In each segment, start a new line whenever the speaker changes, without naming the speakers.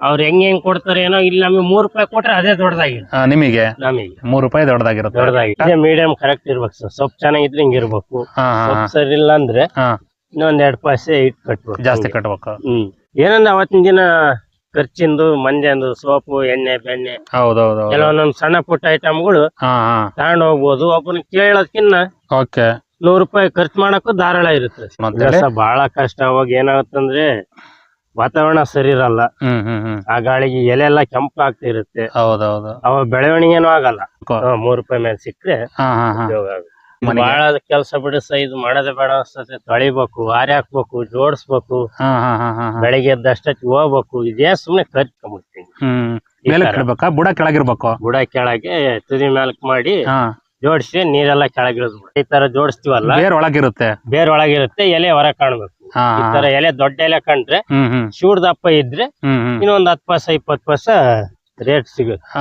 ಅವ್ರು ಹೆಂಗ್ ಹೆಂಗ್ ಕೊಡ್ತಾರೆ ಏನೋ ಇಲ್ಲಿ ನಮಗೆ ಮೂರ್ ರೂಪಾಯಿ ಕೊಟ್ರೆ ಅದೇ ದೊಡ್ಡದಾಗಿದೆ.
ಆ, ನಿಮಗೆ?
ನಮಗೆ.
ಮೂರ್ ರೂಪಾಯಿ ದೊಡ್ಡದಾಗಿರುತ್ತೆ.
ದೊಡ್ಡದಾಗಿದೆ. ಮೀಡಿಯಂ ಕರೆಕ್ಟ್ ಇರ್ಬೇಕು ಸರ್ ಸೊಪ್ಪು ಚೆನ್ನಾಗಿದ್ರೆ ಹಿಂಗ್ ಇರ್ಬೇಕು.
ಹಾ ಹಾ
ಸೊಪ್ಪು ಸರಿ ಇಲ್ಲ ಅಂದ್ರೆ
ಹಾ.
ಇನ್ನೊಂದ್ ಎರಡ್ ಪೈಸೆ ಇಟ್ ಕಟ್ಬೇಕು
ಜಾಸ್ತಿ. ಕಟ್ಬೇಕು.
ಹ್ಮ್. ಏನಂದ್ರೆ ಅವತ್ತಿನ ದಿನ ಖರ್ಚಿಂದು ಮಂಜಂದು ಸೋಪು ಎಣ್ಣೆ ಬೆಣ್ಣೆ
ಹೌದೌದು
ಕೆಲವೊಂದೊಂದ್ ಸಣ್ಣ ಪುಟ್ಟ ಐಟಮ್ಗಳು
ಹಾ ಹಾ.
ತಗೊಂಡ್ ಹೋಗ್ಬೋದು ಒಬ್ಬನ ಕೇಳೋದ್ಕಿನ್ನ
ಓಕೆ.
ನೂರ್ ರೂಪಾಯಿ ಖರ್ಚು ಮಾಡಕ್ಕೂ ಧಾರಾಳ ಇರುತ್ತೆ? ಕೆಲಸ ಬಹಳ ಕಷ್ಟ. ಅವಾಗ ಏನಾಗುತ್ತಂದ್ರೆ ವಾತಾವರಣ ಸರಿ ಇರಲ್ಲ. ಆ ಗಾಳಿಗೆ ಎಲೆ ಎಲ್ಲ ಕೆಂಪು ಆಗ್ತಿರುತ್ತೆ
ಹೌದೌದು.
ಅವ ಬೆಳವಣಿಗೆನೂ ಆಗಲ್ಲ. ಹಾ, ಮೂರ್ ರೂಪಾಯಿ ಮೇಲೆ ಸಿಕ್ಕರೆ
ಹಾ ಹಾ ಹಾ.
ಉಪಯೋಗ ಆಗುತ್ತೆ. ಬಹಳ ಕೆಲಸ ಬಿಡಿಸ ಇದು ಮಾಡೋದೇ ಬೇಡ ಅನ್ಸತ್ತೆ. ತೊಳಿಬೇಕು ಆರಿ ಹಾಕ್ಬೇಕು ಜೋಡಿಸ್ಬೇಕು.
ಹಾ ಹಾ ಹಾ ಹಾ ಹಾ.
ಬೆಳಿಗ್ಗೆ ಎದ್ದಷ್ಟೊತ್ತಿಗೆ ಹೋಗ್ಬೇಕು. ಇದೇ ಸುಮ್ನೆ ಖರ್ಚ್ಕೊಂಡ್ಬಿಡ್ತೀನಿ
ಹ್ಮ್. ಇಡ್ಬೇಕಾ ಬುಡ ಕೆಳಗಿರ್ಬೇಕು?
ಬುಡ ಕೆಳಗೆ ತುದಿ ಮ್ಯಾಲಕ್ ಮಾಡಿ
ಹಾ.
ಜೋಡಿಸಿ ನೀರೆಲ್ಲ ಕೆಳಗಿಳಿದ್ಬಿಡು ಈ ತರ ಜೋಡಿಸ್ತೀವಲ್ಲ
ಬೇರ್ ಒಳಗಿರುತ್ತೆ.
ಬೇರ್ ಒಳಗಿರುತ್ತೆ ಎಲೆ ಹೊರ ಕಾಣ್ಬೇಕು.
ಹಾ
ಈ ತರ ಎಲೆ ದೊಡ್ಡ ಎಲೆ ಕಂಡ್ರೆ
ಹ್ಮ್ ಹ್ಮ್.
ಶೂಡ್ ದಪ್ಪ ಇದ್ರೆ ಇನ್ನೊಂದ್ ಹತ್ತು ಪಾಸ ಇಪ್ಪತ್ತು ಪಾಸ ರೇಟ್ ಸಿಗುತ್ತೆ.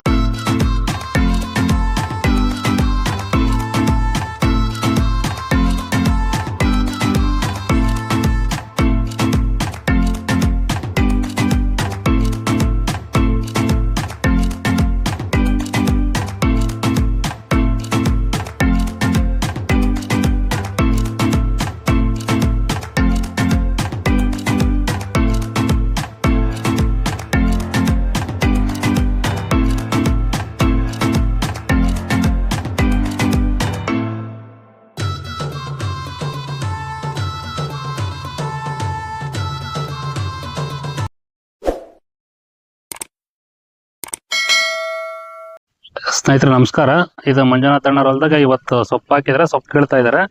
ಸ್ನೇಹಿತರೆ ನಮಸ್ಕಾರ. ಇದು ಮಂಜುನಾಥ್ ಹೊಲ್ದಾಗ ಇವತ್ತು ಸೊಪ್ಪು ಹಾಕಿದ್ರೆ ಸೊಪ್ಪು ಕೀಳ್ತಾ ಇದಾರೆ.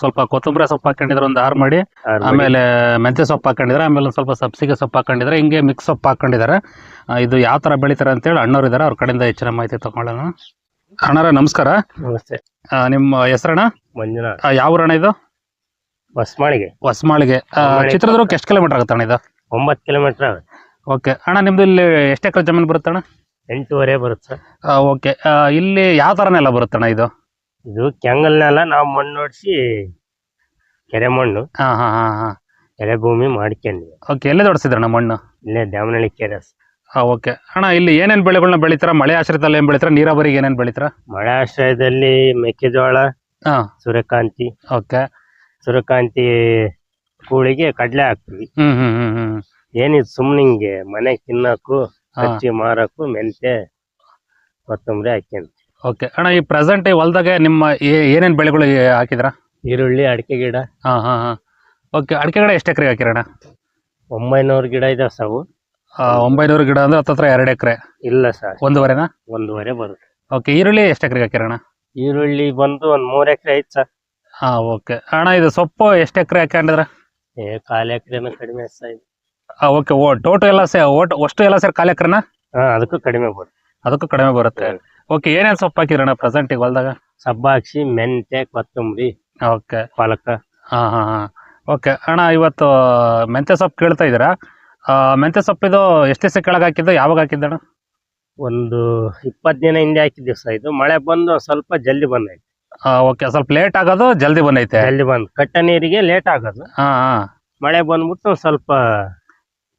ಸ್ವಲ್ಪ ಕೊತ್ತಂಬರಿ ಸೊಪ್ಪು ಹಾಕೊಂಡಿದ್ರೆ ಒಂದು ಆರು ಮಾಡಿ. ಆಮೇಲೆ ಮೆಂತ್ಯ ಸೊಪ್ಪು ಹಾಕೊಂಡಿದ್ರೆ ಆಮೇಲೆ ಒಂದು ಸ್ವಲ್ಪ ಸಬ್ಸಿಗೆ ಸೊಪ್ಪು ಹಾಕೊಂಡಿದ್ರೆ ಹಿಂಗೆ ಮಿಕ್ಸ್ ಸೊಪ್ಪು ಹಾಕೊಂಡಿದ್ದಾರೆ. ಇದು ಯಾವ ತರ ಬೆಳಿತಾರೆ ಅಂತೇಳಿ ಅಣ್ಣವ್ರು ಇದ್ದಾರೆ ಅವ್ರ ಕಡೆಯಿಂದ ಹೆಚ್ಚಿನ ಮಾಹಿತಿ ತಗೊಳ್ಳೋಣ. ಅಣ್ಣರ ನಮಸ್ಕಾರ.
ನಮಸ್ತೆ.
ನಿಮ್ಮ ಹೆಸರಣ್ಣ?
ಮಂಜುನಾಥ್.
ಯಾವ ಊರಣ್ಣ ಇದು?
ಹೊಸ್ಮಾಳಿಗೆ.
ಹೊಸಮಾಳಿಗೆ.
ಹೊಸಮಾಳಿಗೆ.
ಚಿತ್ರದುರ್ಗಕ್ಕೆ ಎಷ್ಟು ಕಿಲೋಮೀಟರ್ ಆಗುತ್ತೆ ಅಣ್ಣ ಇದು?
ಒಂಬತ್ತು ಕಿಲೋಮೀಟರ್
ಓಕೆ. ಅಣ್ಣ ನಿಮ್ದು ಇಲ್ಲಿ ಎಷ್ಟು ಎಕರೆ ಜಮೀನು ಬರುತ್ತೆ ಅಣ್ಣ
ಎಂಟೂವರೆ ಬರುತ್ತೆ.
ಓಕೆ. ಇಲ್ಲಿ ಯಾವ ಥರನೆಲ್ಲ ಬರುತ್ತೆ ಅಣ್ಣ ಇದು?
ಇದು ಕೆಂಗಲ್ನೆಲ್ಲ ನಾವು ಮಣ್ಣು ಹೊಡ್ಸಿ ಕೆರೆ ಮಣ್ಣು.
ಹಾಂ ಹಾಂ ಹಾಂ ಹಾಂ.
ಕೆರೆ ಭೂಮಿ ಮಾಡ್ಕೊಂಡ್ವಿ
ಓಕೆ ಎಲ್ಲಿ ದೊಡ್ಸಿದ್ರಣ್ಣ ಮಣ್ಣು?
ಇಲ್ಲೇ ದ್ಯಾಮನಹಳ್ಳಿ ಕೆರೆ.
ಹಾಂ ಓಕೆ. ಅಣ್ಣ ಇಲ್ಲಿ ಏನೇನು ಬೆಳೆಗಳನ್ನ ಬೆಳಿತಾರ? ಮಳೆ ಆಶ್ರಯದಲ್ಲಿ ಏನು ಬೆಳಿತಾರ? ನೀರಾವರಿಗೆ ಏನೇನು ಬೆಳಿತಾರ?
ಮಳೆ ಆಶ್ರಯದಲ್ಲಿ ಮೆಕ್ಕೆಜೋಳ
ಹಾಂ.
ಸೂರ್ಯಕಾಂತಿ.
ಓಕೆ.
ಸೂರ್ಯಕಾಂತಿ ಕೂಳಿಗೆ ಕಡಲೆ ಹಾಕ್ತಿವಿ.
ಹ್ಞೂ ಹ್ಞೂ ಹ್ಞೂ ಹ್ಞೂ
ಏನಿದ್ ಸುಮ್ಮನೆ ಹಿಂಗೆ ಮನೆಗ್ ತಿನ್ನಕ್ಕೂ ಹಚ್ಚಿ ಮಾರಕ್ಕೂ ಮೆಂತೆ ಕೊತ್ತಂಬರಿ ಹಾಕ್ಯಂತ.
ಓಕೆ. ಅಣ್ಣ ಈ ಪ್ರೆಸೆಂಟ್ ಹೊಲ್ದಾಗೆ ನಿಮ್ಮ ಏನೇನು ಬೆಳೆಗಳು ಹಾಕಿದ್ರ?
ಈರುಳ್ಳಿ ಅಡಿಕೆ ಗಿಡ.
ಹಾಂ ಹಾಂ ಹಾಂ. ಓಕೆ ಅಡಿಕೆ ಗಿಡ ಎಷ್ಟು ಎಕರೆ ಹಾಕಿರಣ್ಣ?
ಒಂಬೈನೂರು ಗಿಡ ಇದಾವ ಸಾವು
ಒಂಬೈನೂರು ಗಿಡ ಅಂದ್ರೆ ಹತ್ತತ್ರ ಎರಡು ಎಕರೆ.
ಇಲ್ಲ ಸರ್.
ಒಂದೂವರೆನಾ?
ಒಂದೂವರೆ ಬರುತ್ತೆ.
ಓಕೆ ಈರುಳ್ಳಿ ಎಷ್ಟು ಎಕರೆ ಹಾಕಿರಣ್ಣ?
ಈರುಳ್ಳಿ ಬಂದು ಒಂದ್ ಮೂರ್ ಎಕರೆ ಐತ್ ಸರ್.
ಹಾಂ ಓಕೆ. ಅಣ್ಣ ಇದು ಸೊಪ್ಪು ಎಷ್ಟು ಎಕರೆ ಹಾಕ್ಯಂಡಿದ್ರ?
ಏ ಕಾಲು ಎಕರೆನ ಕಡಿಮೆ ಸರ್
ಓಕೆ ಓ ಟೋಟಲ್ ಎಲ್ಲ ಸೇ ಓಟ್ ಅಷ್ಟು ಎಲ್ಲ ಸೇರಿ ಕಾಲು ಎಕರೆನಾ
ಹಾ ಅದಕ್ಕೂ ಕಡಿಮೆ ಬರುತ್ತೆ.
ಅದಕ್ಕೂ ಕಡಿಮೆ ಬರುತ್ತೆ. ಓಕೆ ಏನೇನು ಸೊಪ್ಪು ಹಾಕಿರಣ್ಣ ಪ್ರೆಸೆಂಟ್ ಈಗ ಹೊಲದಾಗ?
ಸಬ್ಬಾಕ್ಷಿ ಮೆಂತೆ ಕೊತ್ತಂಬರಿ
ಓಕೆ.
ಪಾಲಕ.
ಹಾಂ ಹಾಂ ಹಾಂ. ಓಕೆ ಅಣ್ಣ ಇವತ್ತು ಮೆಂತ್ಯ ಸೊಪ್ಪು ಕೇಳ್ತಾ ಇದ್ದೀರಾ? ಮೆಂತ್ಯ ಸೊಪ್ಪಿದು ಎಷ್ಟು ದಿವಸ ಕೆಳಗೆ ಹಾಕಿದ್ದು ಯಾವಾಗ ಹಾಕಿದ್ದಣ್ಣ
ಒಂದು ಇಪ್ಪತ್ತು ದಿನ ಹಿಂದೆ ಹಾಕಿದ ದಿವಸ ಇದು. ಮಳೆ ಬಂದು ಸ್ವಲ್ಪ ಜಲ್ದಿ ಬಂದೈತೆ.
ಓಕೆ ಸ್ವಲ್ಪ ಲೇಟ್ ಆಗೋದು ಜಲ್ದಿ ಬಂದೈತೆ?
ಜಲ್ದಿ ಬಂದು ಕಟ್ಟ ನೀರಿಗೆ ಲೇಟ್ ಆಗೋದು.
ಹಾಂ ಹಾಂ.
ಮಳೆ ಬಂದ್ಬಿಟ್ಟು ಸ್ವಲ್ಪ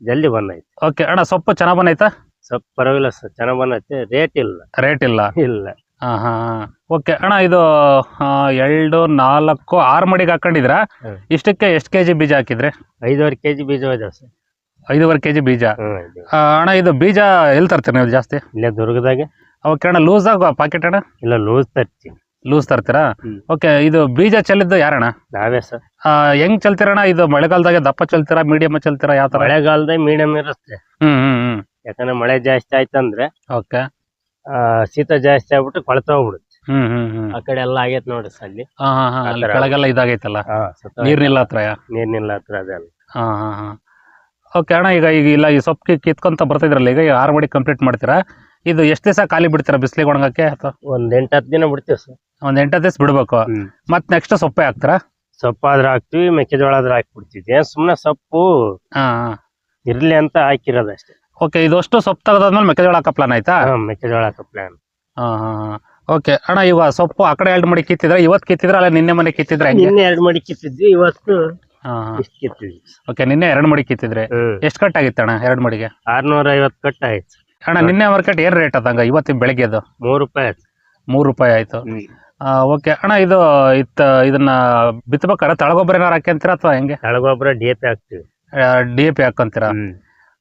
ಜಲ್ದಿ ಬಂದೈತೆ
ಓಕೆ ಅಣ್ಣ ಸೊಪ್ಪು ಚೆನ್ನಾಗಿ ಬಂದೈತಾ
ಸ್ವಲ್ಪ ಪರವಾಗಿಲ್ಲ ಸರ್ ಚೆನ್ನಾಗ್ ಬಂದೈತೆ ರೇಟ್ ಇಲ್ಲ.
ರೇಟ್ ಇಲ್ಲ?
ಇಲ್ಲ.
ಹಾಂ ಹಾಂ ಓಕೆ ಅಣ್ಣ ಇದು ಎರಡು ನಾಲ್ಕು ಆರು ಮಡಿಗೆ ಹಾಕೊಂಡಿದ್ರಾ ಇಷ್ಟಕ್ಕೆ ಎಷ್ಟು ಕೆ ಜಿ ಬೀಜ ಹಾಕಿದ್ರಿ?
ಕೆ ಕೆಜಿ ಬೀಜ ಇದಾವೆ ಸರ್.
ಐದುವರೆ ಕೆ ಜಿ ಬೀಜ
ಇದೆ.
ಆ, ಅಣ್ಣ ಇದು ಬೀಜ ಎಲ್ಲಿ ತರ್ತೀರಿ ನೀವು ಜಾಸ್ತಿ?
ಇಲ್ಲೇ ದುರ್ಗದಾಗೆ
ಓಕೆ ಅಣ್ಣ ಲೂಸ್ ಆಗುವ ಪಾಕೆಟ್ ಅಣ್ಣ?
ಇಲ್ಲ ಲೂಸ್ ತರ್ತೀವಿ
ಲೂಸ್ ತರ್ತೀರಾ? ಓಕೆ ಇದು ಬೀಜ ಚೆಲ್ಲಿದ್ದು ಯಾರಣ್ಣ?
ನಾವೇ ಸರ್.
ಆ, ಹೆಂಗ್ ಚೆಲ್ತೀರಣ್ಣ? ಇದು ಮಳೆಗಾಲದಾಗ ದಪ್ಪ ಚಲ್ತೀರಾ ಮೀಡಿಯಮ್ ಚಲ್ತೀರಾ ಯಾವ ತರ?
ಮಳೆಗಾಲದಾಗ ಮೀಡಿಯಂ ಇರುತ್ತೆ.
ಹ್ಮ್ ಹ್ಮ್ ಹ್ಮ್.
ಯಾಕಂದ್ರೆ ಮಳೆ ಜಾಸ್ತಿ ಆಯ್ತಂದ್ರೆ
ಓಕೆ
ಆ, ಶೀತ ಜಾಸ್ತಿ ಆಗ್ಬಿಟ್ಟು ಕೊಳತ ಹೋಗ್ಬಿಡುತ್ತೆ.
ಹ್ಮ್ ಹ್ಮ್ ಹ್ಮ್.
ಆ ಕಡೆ ಎಲ್ಲ ಆಗೈತ್ ನೋಡಿ ಸರ್ ಅಲ್ಲಿ.
ಹಾ ಹಾ ಹಾ ಅಲ್ಲಿ
ಆ ತರ.
ಕೆಳಗೆಲ್ಲ ಇದಾಗೈತಲ್ಲ? ನೀರ್ನಿಲ್ಲ ಹತ್ರ
ನೀರ್ನಿಲ್ಲ ಹತ್ರ ಅದೆಲ್ಲ
ಹಾ ಹಾ ಹಾ. ಓಕೆ ಅಣ್ಣ ಈಗ ಈಗ ಇಲ್ಲ ಈ ಸೊಪ್ಪು ಕಿತ್ಕೊಂತ ಬರ್ತಿದ್ರಲ್ಲ ಈಗ ಆರು ಮಡಿ ಕಂಪ್ಲೀಟ್ ಮಾಡ್ತೀರಾ? ಇದು ಎಷ್ಟು ದಿವಸ ಖಾಲಿ ಬಿಡ್ತೀರಾ ಬಿಸಿಲಿಗೆ ಒಣಗಕ್ಕೆ ಅಥವಾ?
ಒಂದ್ ಎಂಟು ಹತ್ತು ದಿನ ಬಿಡ್ತೀವಿ ಸರ್.
ಒಂದ್ ಎಂಟು ದಿವಸ ಬಿಡ್ಬೇಕು.
ಹ್ಮ್.
ಮತ್ ನೆಕ್ಸ್ಟ್ ಸೊಪ್ಪೆ ಹಾಕ್ತೀರಾ?
ಸೊಪ್ಪಾದ್ರೆ ಹಾಕ್ತಿವಿ ಮೆಕ್ಕೆಜೋಳ ಆದ್ರೆ ಹಾಕ್ಬಿಡ್ತಿದ್ವಿ ಏನ್ ಸುಮ್ನೆ ಸೊಪ್ಪು
ಹಾ
ಇರ್ಲಿ ಅಂತ ಹಾಕಿರೋದಷ್ಟೇ
ಓಕೆ ಇದಷ್ಟು ಸೊಪ್ಪು ತೆಗೆದಾದ್ಮೇಲೆ ಮೆಕ್ಕೆಜೋಳ ಹಾಕೋ ಪ್ಲಾನ್ ಆಯ್ತಾ?
ಹಾ ಮೆಕ್ಕೆಜೋಳ ಹಾಕೋ ಪ್ಲಾನ್
ಹಾ ಓಕೆ ಅಣ್ಣ ಇವ ಸೊಪ್ಪು ಆ ಕಡೆ ಎರಡು ಮಡಿ ಕಿತ್ತಿದ್ರೆ ಇವತ್ತು ಕಿತ್ತಿದ್ರೆ ಅಲ್ಲ ನಿನ್ನೆ ಮನೆ ಕಿತ್ತಿದ್ರೆ ಹೆಂಗೆ?
ನಿನ್ನೆ ಎರಡು ಮಡಿ ಕಿತ್ತಿದ್ವಿ ಇವತ್ತು
ಹಾ
ಕಿತ್ತಿದ್ವಿ.
ಓಕೆ ನಿನ್ನೆ ಎರಡು ಮಡಿ ಕಿತ್ತಿದ್ರೆ.
ಹ್ಮ್.
ಎಷ್ಟು ಕಟ್ ಆಗಿತ್ತು ಅಣ್ಣ ಎರಡು ಮಡಿಗೆ?
ಆರ್ನೂರ ಐವತ್ ಕಟ್ ಆಯ್ತು.
ಅಣ್ಣ ನಿನ್ನೆ ಮಾರ್ಕೆಟ್ ಏನ್ ರೇಟ್ ಅದಂಗ ಇವತ್ತಿನ ಬೆಳಗ್ಗೆದು
ಮೂರು ರೂಪಾಯಿ ಆಯ್ತು.
ಮೂರು ರೂಪಾಯಿ ಆಯ್ತು. ಓಕೆ. ಅಣ್ಣ ಇದು ಇತ್ತ ಇದನ್ನ ಬಿತ್ತಬೇಕಾರೆ ತಳಗೊಬ್ಬರ ಏನಾರು ಹಾಕ್ಯಂತೀರಾ ಅಥವಾ ಹೆಂಗೆ?
ತಳಗೊಬ್ಬರ ಡಿ ಎ ಪಿ ಹಾಕ್ತಿವಿ.
ಡಿ ಎ ಪಿ ಹಾಕಂತೀರಾ?